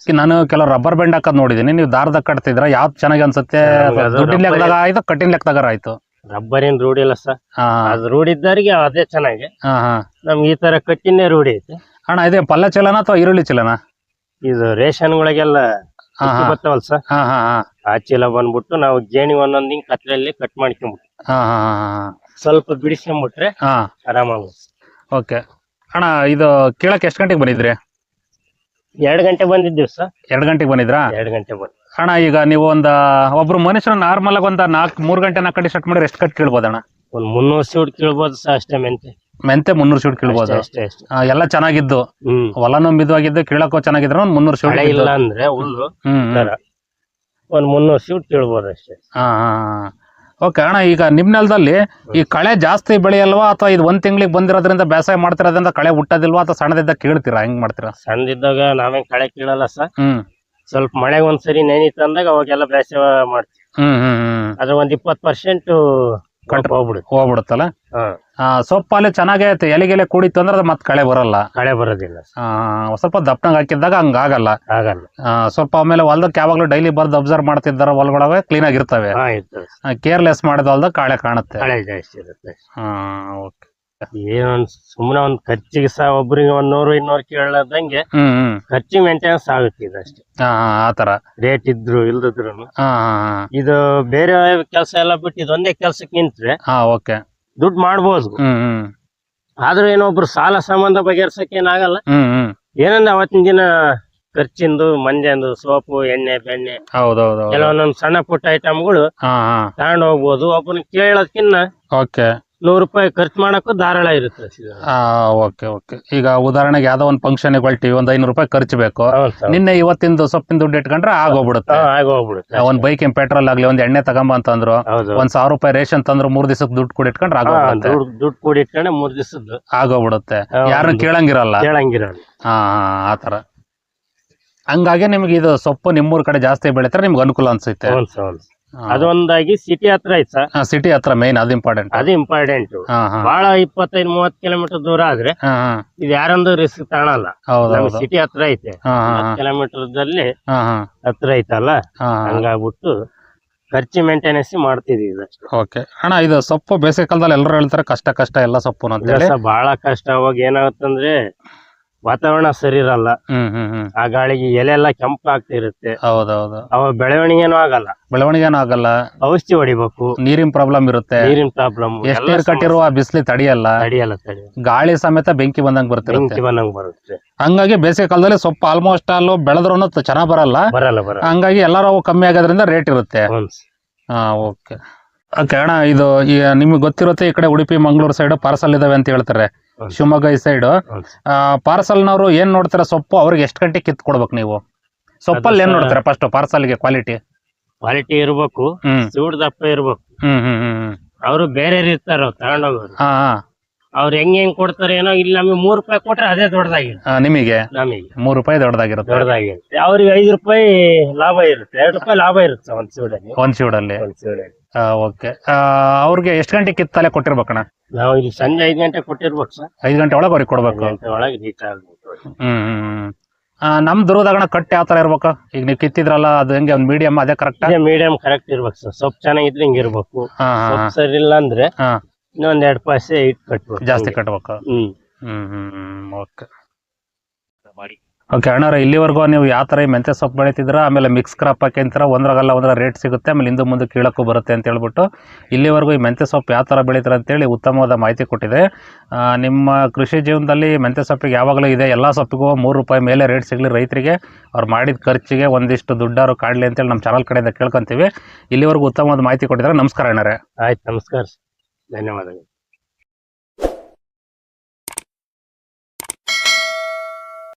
ಈ ನಾನು ಕೆಲವು ರಬ್ಬರ್ ಬ್ಯಾಂಡ್ ಹಾಕೋದ್ ನೋಡಿದೀನಿ ನೀವು ದಾರದಾಗ ಕಟ್ತಿದ್ರ ಯಾವ್ದು ಚೆನ್ನಾಗಿ ಅನ್ಸುತ್ತೆ? ದುಡ್ಡಿನ ಲೆಕ್ಕದಾಗ ಆಯ್ತು ಕಟ್ಟಿನ ಲೆಕ್ಕದಾಗ ಆಯ್ತು?
ರಬ್ಬರಿನ ರೂಢಿ ಇಲ್ಲ ಸರ್. ಅದು ರೂಢಿ ಇದ್ದವರಿಗೆ ಅದೇ ಚೆನ್ನಾಗಿ.
ಹಾ ಹಾ.
ನಮ್ಗೆ ಈ ತರ ಕಟ್ಟಿನೇ ರೂಢಿ ಐತೆ.
ಅಣ್ಣ ಇದೇ ಪಲ್ಲ ಚಲನ ಅಥವಾ ಈರುಳ್ಳಿ ಚಲನ?
ಇದು ರೇಷನ್
ಒಳಗೆಲ್ಲ ಹಾ.
ಬರ್ತಾವಲ್ಲ ಸರ್.
ಹಾ ಹಾ ಹಾ.
ಆ ಚೀಲ ಬಂದ್ಬಿಟ್ಟು ನಾವು ಜೇಣಿ ಒಂದೊಂದ್ ಹಿಂಗ್ ಕತ್ಲಲ್ಲಿ ಕಟ್ ಮಾಡ್ಕೊಂಬಿಟ್ಟು. ಸ್ವಲ್ಪ ಬಿಡಿಸ್ಕೊಂಬಿಟ್ರೆ ಆರಾಮಾಗುತ್ತೆ.
ಓಕೆ. ಅಣ್ಣ ಇದು ಕೇಳಕ್ಕೆ ಎಷ್ಟು ಗಂಟೆಗೆ ಬಂದಿದ್ರಿ?
ಎರಡು ಗಂಟೆ ಬಂದಿದ್ದೀವಿ ಸರ್.
ಎರಡು ಗಂಟೆಗೆ ಬಂದಿದ್ರಾ?
ಎರಡು ಗಂಟೆ ಬಂದ್
ಅಣ್ಣ ಈಗ ನೀವು ಒಂದ ಒಬ್ರು ಮನುಷ್ಯರು ನಾರ್ಮಲ್ ಆಗಿ ಒಂದು ನಾಲ್ಕು ಮೂರು ಗಂಟೆ ನಾಲ್ಕು ಗಂಟೆ ಸ್ಟಾರ್ಟ್ ಮಾಡಿದ್ರೆ ಎಷ್ಟು ಕಟ್ ಕೇಳ್ಬೋದಣ್ಣ
ಒಂದ್ ಮುನ್ನೂರು ಸೀಟ್ ಕೇಳ್ಬೋದು ಸರ್ ಅಷ್ಟೇ ಮೆಂತೆ.
ಮೆಂತೆ ಮುನ್ನೂರು ಶೂಟ್ ಕೇಳ್ಬೋದು.
ಅಷ್ಟೇ ಅಷ್ಟೇ.
ಆ, ಎಲ್ಲ ಚೆನ್ನಾಗಿದ್ದು.
ಹ್ಮ್.
ಹೊಲನೂ ಮಿದುವಾಗಿದ್ದು ಕೀಳಕ್ಕೂ ಚೆನ್ನಾಗಿದ್ರು ಒಂದು ಮುನ್ನೂರು ಶೂಟ್
ಮಳೆ ಇಲ್ಲ ಅಂದ್ರೆ ಹುಲ್ಲು
ಹ್ಮ್
ಒಂದು ಒಂದ್ ಮುನ್ನೂರು ಸೀಟ್ ಕೀಳ್ಬೋದು ಅಷ್ಟೇ.
ಹಾ. ಓಕೆ ಅಣ್ಣ ಈಗ ನಿಮ್ ನೆಲದಲ್ಲಿ ಈ ಕಳೆ ಜಾಸ್ತಿ ಬೆಳೆಯಲ್ವಾ ಅಥವಾ ಇದು ಒಂದ್ ತಿಂಗಳಿಗೆ ಬಂದಿರೋದ್ರಿಂದ ಬೇಸಾಯ ಮಾಡ್ತಿರೋದ್ರಿಂದ ಕಳೆ ಹುಟ್ಟೋದಿಲ್ವಾ ಅಥವಾ ಸಣ್ಣದಿದ್ದಾಗ ಕೀಳ್ತೀರಾ? ಹೆಂಗ್ ಮಾಡ್ತೀರಾ?
ಸಣ್ಣದಿದ್ದಾಗ ನಾವೇನ್ ಕಳೆ ಕೀಳಲ್ಲ ಸರ್.
ಹ್ಮ್.
ಸ್ವಲ್ಪ ಮಳೆಗೆ ಒಂದ್ಸರಿ ನೆನೀತು ಅಂದಾಗ ಅವಾಗೆಲ್ಲ ಬೇಸಾಯ ಮಾಡ್ತೀವಿ.
ಹ್ಮ್ ಹ್ಮ್ ಹ್ಮ್.
ಅದ್ರ ಒಂದ್ ಇಪ್ಪತ್ ಪರ್ಸೆಂಟ್
ಕಟ್- ಹೋಗ್ಬಿಡುತ್ತಲ್ಲ?
ಸೊಪ್ಪು
ಆ, ಸೊಪ್ಪಲ್ಲಿ ಅಲ್ಲಿ ಐತೆ ಎಲೆಗೆಲೆ ಕೂಡಿತ್ತು ಅಂದ್ರೆ ಅದು ಮತ್ತೆ ಕಳೆ ಬರಲ್ಲ.
ಕಳೆ ಬರೋದಿಲ್ಲ.
ಸ್ವಲ್ಪ ದಪ್ಪನಾಗ ಹಾಕಿದ್ದಾಗ ಹಂಗ ಆಗಲ್ಲ. ಸ್ವಲ್ಪ ಆಮೇಲೆ ಹೊಲ್ದಕ್ಕೆ ಯಾವಾಗಲೂ ಡೈಲಿ ಬರ್ದು ಅಬ್ಸರ್ವ್ ಮಾಡ್ತಿದ್ದಾರೆ ಹೊಲಗಳವೆ ಕ್ಲೀನ್ ಆಗಿರ್ತವೆ ಕೇರ್ಲೆಸ್ ಮಾಡಿದ ಹೊಲ್ದಾಗ ಕಾಳೆ ಕಾಣುತ್ತೆ. ಹಾ ಓಕೆ.
ಏನೊಂದ್ ಸುಮ್ಮನೆ ಒಂದ್ ಖರ್ಚಿಗೆ ಸಹ ಒಬ್ರಿಗೆ ಒಂದ್ ನೂರು ಇನ್ನೂರು ಕೇಳದಂಗೆ
ಹ್ಮ್ ಹ್ಮ್.
ಖರ್ಚಿಗೆ ಮೇಂಟೆನೆನ್ಸ್ ಆಗುತ್ತೆ ಇದಷ್ಟೇ.
ಹಾ ಆ ತರ
ರೇಟ್ ಇದ್ರು ಇಲ್ದಿದ್ರು
ಹಾ ಹಾ ಹಾ.
ಇದು ಬೇರೆ ಕೆಲಸ ಎಲ್ಲ ಬಿಟ್ಟು ಇದೊಂದೇ ಕೆಲ್ಸಕ್ಕೆ ನಿಂತ್ರೆ
ಹಾ ಓಕೆ.
ದುಡ್ಡು ಮಾಡ್ಬೋದು.
ಹ್ಮ್ ಹ್ಮ್.
ಆದ್ರೂ ಏನೊಬ್ರು ಸಾಲ ಸಂಬಂಧ ಬಗೆಹರ್ಸಕ್ ಏನಾಗಲ್ಲ.
ಹ್ಮ್ ಹ್ಮ್.
ಏನಂದ್ರೆ ಅವತ್ತಿನ ದಿನ ಖರ್ಚಿಂದು ಮಂಜಂದು ಸೋಪು ಎಣ್ಣೆ ಬೆಣ್ಣೆ
ಹೌದೌದು
ಕೆಲವೊಂದೊಂದು ಸಣ್ಣ ಪುಟ್ಟ ಐಟಮ್ಗಳು
ಹಾ ಹಾ.
ತಗೊಂಡ್ ಹೋಗ್ಬೋದು. ಒಬ್ಬನ ಕೇಳೋದ್ಕಿನ್ನ
ಓಕೆ.
ನೂರು ರೂಪಾಯಿ ಖರ್ಚು ಮಾಡಕ್ಕೂ ಧಾರಾಳ ಇರುತ್ತೆ.
Okay okay. ಈಗ ಉದಾಹರಣೆಗೆ ಯಾವ್ದೋ ಒಂದು ಫಂಕ್ಷನ್ ಹೊಳ್ತೀವಿ ಒಂದ್ ಐನೂರು ರೂಪಾಯಿ ಖರ್ಚು ಬೇಕು.
ಹೌದು.
ನಿನ್ನೆ ಇವತ್ತಿಂದು ಸೊಪ್ಪಿನ ದುಡ್ಡು ಇಟ್ಕೊಂಡ್ರೆ ಆಗೋಗ್ಬಿಡುತ್ತೆ.
ಹಾ, ಆಗೋಗ್ಬಿಡುತ್ತೆ.
ಒಂದ್ ಬೈಕ್ ಪೆಟ್ರೋಲ್ ಆಗ್ಲಿ ಒಂದ್ ಎಣ್ಣೆ ತಗೊಂಬ ಅಂತಂದ್ರು
ಹೌದು.
ಒಂದ್ ಸಾವಿರ ರೂಪಾಯಿ ರೇಷನ್ ತಂದ್ರು ಮೂರ್ ದಿವಸಕ್ಕೆ ದುಡ್ಡು ಕೂಡ ಇಟ್ಕೊಂಡ್ರೆ ಆಗೋಗ್ಬಿಡುತ್ತೆ.
ದುಡ್ಡು ದುಡ್ಡು ಕೂಡಿ ಇಟ್ಕೊಂಡೆ ಮೂರ್ ದಿವಸದ್ದು.
ಆಗೋಗ್ಬಿಡುತ್ತೆ.
ಹೌದು.
ಯಾರನ್ನ ಕೇಳಂಗಿರಲ್ಲ.
ಕೇಳಂಗಿರಲ್ಲ.
ಹಾ ಹಾ, ಆ ತರ ಹಂಗಾಗಿ ನಿಮ್ಗೆ ಇದು ಸೊಪ್ಪು ನಿಮ್ಮೂರ್ ಕಡೆ ಜಾಸ್ತಿ ಬೆಳಿತಾರೆ ನಿಮ್ಗೆ ಅನುಕೂಲ ಅನ್ಸುತ್ತೆ.
ಹೌದು ಸರ್, ಹೌದು ಸರ್. ಅದೊಂದಾಗಿ ಸಿಟಿ ಹತ್ರ ಐತ ಸರ್.
ಸಿಟಿ ಹತ್ರ ಮೇನ್ ಅದು ಇಂಪಾರ್ಟೆಂಟ್
ಅದು ಇಂಪಾರ್ಟೆಂಟ್
ಹಾ ಹಾ.
ಬಹಳ ಇಪ್ಪತ್ತೈದು ಮೂವತ್ ಕಿಲೋಮೀಟರ್ ದೂರ ಆದ್ರೆ
ಹಾ ಹಾ.
ಇದು ಯಾರೊಂದು ರಿಸ್ಕ್ ತಗೊಳಲ್ಲ
ಹೌದು
ನಮ್
ಹೌದು
ಸಿಟಿ ಹತ್ರ ಐತೆ.
ಹಾ ಹಾ.
ಕಿಲೋಮೀಟರ್ ದಲ್ಲಿ
ಹಾ ಹಾ.
ಹತ್ರ ಐತಲ್ಲ?
ಹಾ
ಹಂಗಾಗ್ಬಿಟ್ಟು ಖರ್ಚು ಮೇಂಟೆನೆನ್ಸ್ ಮಾಡ್ತಿದೀವಿ ಇದಷ್ಟು
ಓಕೆ ಅಣ್ಣ ಇದು ಸೊಪ್ಪು ಬೇಸಿಗೆ ಕಾಲದಲ್ಲಿ ಎಲ್ಲರೂ ಹೇಳ್ತಾರೆ ಕಷ್ಟ ಕಷ್ಟ ಎಲ್ಲ ಸೊಪ್ಪು ಅಂತ
ಬಹಳ ಕಷ್ಟ. ಅವಾಗ ಏನಾಗುತ್ತಂದ್ರೆ ವಾತಾವರಣ ಸರಿ ಇರಲ್ಲ.
ಹ್ಮ್ ಹ್ಮ್ ಹ್ಮ್.
ಆ ಗಾಳಿಗೆ ಎಲೆ ಎಲ್ಲ ಕೆಂಪಾಗ್ತಿರುತ್ತೆ
ಹೌದೌದು.
ಅವ ಬೆಳವಣಿಗೆನೂ ಆಗಲ್ಲ.
ಬೆಳವಣಿಗೆನೂ ಆಗಲ್ಲ.
ಔಷಧಿ ಹೊಡಿಬೇಕು.
ನೀರಿನ ಪ್ರಾಬ್ಲಮ್ ಇರುತ್ತೆ.
ನೀರಿನ ಪ್ರಾಬ್ಲಮ್
ಎಷ್ಟು ನೀರು ಕಟ್ಟಿರುವ ಬಿಸಿಲಿ ತಡಿಯಲ್ಲ.
ತಡಿಯಲ್ಲ ತಡಿ
ಗಾಳಿ ಸಮೇತ ಬೆಂಕಿ ಬಂದಂಗ್ ಬರುತ್ತೆ.
ಬೆಂಕಿ ಬಂದಂಗ್ ಬರುತ್ತೆ.
ಹಂಗಾಗಿ ಬೇಸಿಗೆ ಕಾಲದಲ್ಲಿ ಸೊಪ್ಪು ಆಲ್ಮೋಸ್ಟ್ ಅಲ್ಲೂ ಬೆಳೆದ್ರು ಚೆನ್ನಾಗ್ ಬರಲ್ಲ.
ಬರಲ್ಲ ಬರಲ್ಲ.
ಹಂಗಾಗಿ ಎಲ್ಲರೂ ಕಮ್ಮಿ ಆಗೋದ್ರಿಂದ ರೇಟ್ ಇರುತ್ತೆ.
ಹ್ಮ್.
ಹಾ ಓಕೆ ಓಕೆ ಅಣ್ಣ ಇದು ಈಗ ನಿಮ್ಗೆ ಗೊತ್ತಿರುತ್ತೆ ಈ ಕಡೆ ಉಡುಪಿ ಮಂಗಳೂರು ಸೈಡ್ ಪಾರ್ಸಲ್ ಇದಾವೆ ಅಂತ ಹೇಳ್ತಾರೆ. ಶಿವಮೊಗ್ಗ ಈ ಸೈಡ್
ಪಾರ್ಸಲ್
ನವರು ಏನ್ ನೋಡ್ತಾರ ಸೊಪ್ಪು? ಅವ್ರಿಗೆ ಎಷ್ಟು ಗಂಟೆ ಕಿತ್ ಕೊಡ್ಬೇಕು ನೀವು? ಸೊಪ್ಪಲ್ಲಿ ಏನ್ ನೋಡ್ತಾರ ಫಸ್ಟ್ ಪಾರ್ಸಲ್ಗೆ ಕ್ವಾಲಿಟಿ
ಕ್ವಾಲಿಟಿ ಇರ್ಬೇಕು ಸೂಡ್ ದಪ್ಪ ಇರ್ಬೇಕು. ಅವರು ಬೇರೆ ಇರ್ತಾರ ತಗೊಂಡೋಗೋರು. ಅವ್ರು ಹೆಂಗ್ ಹೆಂಗ್ ಕೊಡ್ತಾರೆ ಏನೋ ಇಲ್ಲಿ ನಮಗೆ ಮೂರ್ ರೂಪಾಯಿ ಕೊಟ್ರೆ ಅದೇ ದೊಡ್ಡದಾಗಿರುತ್ತೆ
ನಿಮಗೆ?
ನಮಗೆ.
ಮೂರ್ ರೂಪಾಯಿ ದೊಡ್ಡದಾಗಿರುತ್ತೆ.
ದೊಡ್ಡದಾಗಿರುತ್ತೆ ಅವ್ರಿಗೆ ಐದು ರೂಪಾಯಿ ಲಾಭ ಇರುತ್ತೆ. ಎರಡು ರೂಪಾಯಿ ಲಾಭ ಇರುತ್ತೆ ಒಂದ್ ಸೂಡಲ್ಲಿ.
ಒಂದ್ ಸೂಡಲ್ಲಿ.
ಒಂದ್ ಸೂಡಲ್ಲಿ.
ಓಕೆ. ಅವ್ರಿಗೆ ಎಷ್ಟು ಗಂಟೆ ಕಿತ್ತಲೆ ಕೊಟ್ಟಿರ್ಬೇಕಣ್ಣ?
ನಾವು ಇಲ್ಲಿ ಸಂಜೆ ಐದು ಗಂಟೆ ಕೊಟ್ಟಿರ್ಬೇಕು ಸರ್.
ಐದು ಗಂಟೆ ಒಳಗೆ ಅವ್ರಿಗೆ ಕೊಡ್ಬೇಕು.
ಗಂಟೆ ಒಳಗೆ ರೀಚ್ ಆಗ್ಬೇಕು.
ಹ್ಮ್ ಹ್ಮ್ ಹ್ಮ್. ಆ, ನಮ್ ದುರ್ದಾಗಣ ಕಟ್ ಯಾವ ತರ ಇರ್ಬೇಕು? ಈಗ ನೀವು ಕಿತ್ತಿದ್ರಲ್ಲ ಅದು ಹೆಂಗೆ ಒಂದು ಮೀಡಿಯಂ ಅದೇ ಕರೆಕ್ಟ್
ಮೀಡಿಯಂ ಕರೆಕ್ಟ್ ಇರ್ಬೇಕು ಸರ್. ಸೊಪ್ಪು ಚೆನ್ನಾಗಿದ್ರೆ ಹಿಂಗೆ ಇರ್ಬೇಕು.
ಹಾ ಹಾ
ಸೊಪ್ಪು ಸರಿ ಇಲ್ಲ ಅಂದ್ರೆ
ಹಾ.
ಇನ್ನೊಂದ್ ಎರಡ್ ಪಾಸೆ ಇಟ್ ಕಟ್ಬೇಕು.
ಜಾಸ್ತಿ ಕಟ್ಬೇಕು.
ಹ್ಮ್.
ಹ್ಮ್ ಹ್ಮ್ ಹ್ಮ್ ಓಕೆ. ಓಕೆ, ಅಣ್ಣರ, ಇಲ್ಲಿವರೆಗೂ ನೀವು ಯಾವ ಥರ ಮೆಂತ್ಯ ಸೊಪ್ಪು ಬೆಳೀತಿದ್ರ ಆಮೇಲೆ ಮಿಕ್ಸ್ ಕ್ರಾಪ್ ಹಾಕಿಂತರ ಒಂದ್ರಾಗಲ್ಲ ಒಂದ್ರ ರೇಟ್ ಸಿಗುತ್ತೆ, ಆಮೇಲೆ ಹಿಂದೆ ಮುಂದೆ ಕೀಳಕ್ಕೂ ಬರುತ್ತೆ ಅಂತ ಹೇಳ್ಬಿಟ್ಟು ಇಲ್ಲಿವರೆಗೂ ಈ ಮೆಂತ್ಯ ಸೊಪ್ಪು ಯಾವ ಥರ ಬೆಳೀತಾರೆ ಅಂತೇಳಿ ಉತ್ತಮವಾದ ಮಾಹಿತಿ ಕೊಟ್ಟಿದೆ. ನಿಮ್ಮ ಕೃಷಿ ಜೀವನದಲ್ಲಿ ಮೆಂತ್ಯ ಸೊಪ್ಪಿಗೆ ಯಾವಾಗಲೂ ಇದೆ, ಎಲ್ಲ ಸೊಪ್ಪಿಗೂ ಮೂರು ರೂಪಾಯಿ ಮೇಲೆ ರೇಟ್ ಸಿಗಲಿ ರೈತರಿಗೆ. ಅವ್ರು ಮಾಡಿದ ಖರ್ಚಿಗೆ ಒಂದಿಷ್ಟು ದುಡ್ಡಾರು ಕಾಡಲಿ ಅಂತೇಳಿ ನಮ್ಮ ಚಾನಲ್ ಕಡೆಯಿಂದ ಕೇಳ್ಕೊತೀವಿ. ಇಲ್ಲಿವರೆಗೂ ಉತ್ತಮವಾದ ಮಾಹಿತಿ ಕೊಟ್ಟಿದ್ದಾರೆ. ನಮಸ್ಕಾರ ಅಣ್ಣರೇ.
ಆಯ್ತು, ನಮಸ್ಕಾರ ಧನ್ಯವಾದಗಳು.